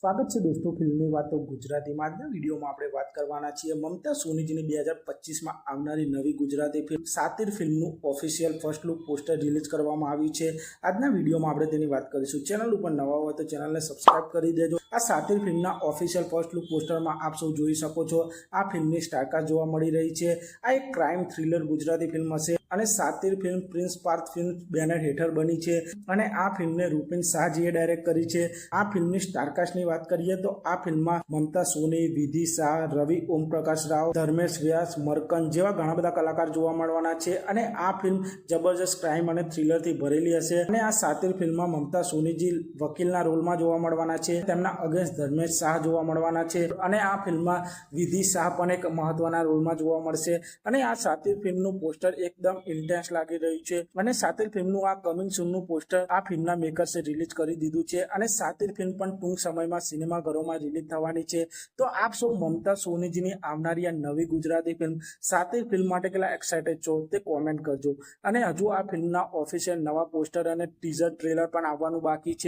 સ્વાગત છે દોસ્તો ફિલ્મની વાતો ગુજરાતીમાં આજના વિડીયોમાં આપણે વાત કરવાના છીએ મમતા સોનીજીની બે હજાર પચીસમાં આવનારી નવી ગુજરાતી ફિલ્મ સાતિર ફિલ્મનું official first look poster release કરવામાં આવ્યું છે. આજના વિડીયોમાં આપણે તેની વાત કરીશું. ચેનલ ઉપર નવા હોય તો ચેનલને સબસ્ક્રાઇબ કરી દેજો. આ સાતિર ફિલ્મના ઓફિશિયલ ફર્સ્ટ લુક પોસ્ટરમાં આપ સૌ જોઈ શકો છો. આ ફિલ્મની સ્ટારકાસ્ટ જોવા મળી રહી છે. આ એક ક્રાઇમ થ્રિલર ગુજરાતી ફિલ્મ હશે. અને Satir film Prince Parth film banner હેઠળ બની છે. અને આ ફિલ્મને રૂપિન શાહજીએ ડાયરેક્ટ કરી છે. આ ફિલ્મની સ્ટારકાસ્ટની વાત કરીએ તો આ ફિલ્મમાં મમતા સોની, વિધિ શાહ, રવિ ઓમપ્રકાશ રાવ, ધર્મેશ વ્યાસ, મરકન જેવા ઘણા બધા કલાકાર જોવા મળવાના છે. અને આ ફિલ્મ જબરજસ્ત ક્રાઇમ અને થ્રિલરથી ભરેલી હશે. અને આ સાતિર ફિલ્મમાં મમતા સોનીજી વકીલના રોલમાં જોવા મળવાના છે. તેમના અગેન્સ્ટ ધર્મેશ શાહ જોવા મળવાના છે. અને આ ફિલ્મમાં વિધિ શાહ પણ એક મહત્વના રોલમાં જોવા મળશે. અને આ સાતિર ફિલ્મનું પોસ્ટર એકદમ ઇન્ટેન્સ લાગી રહ્યું છે. અને સાથે ફિલ્મનું આ કમિંગ સૂનનું પોસ્ટર આ ફિલ્મના મેકર્સે રિલીઝ કરી દીધું છે. અને સાથે ફિલ્મ પણ ટૂંક સમયમાં સિનેમાઘરોમાં રિલીઝ થવાની છે. તો આપ સૌ મમતા સોનીજીની આવનારી આ નવી ગુજરાતી ફિલ્મ સાથે ફિલ્મ માટે કેટલા એક્સાઇટેડ છો તે કોમેન્ટ કરજો. અને હજુ આ ફિલ્મના ઓફિશિયલ નવા પોસ્ટર અને ટીઝર ટ્રેલર પણ આવવાનું બાકી છે.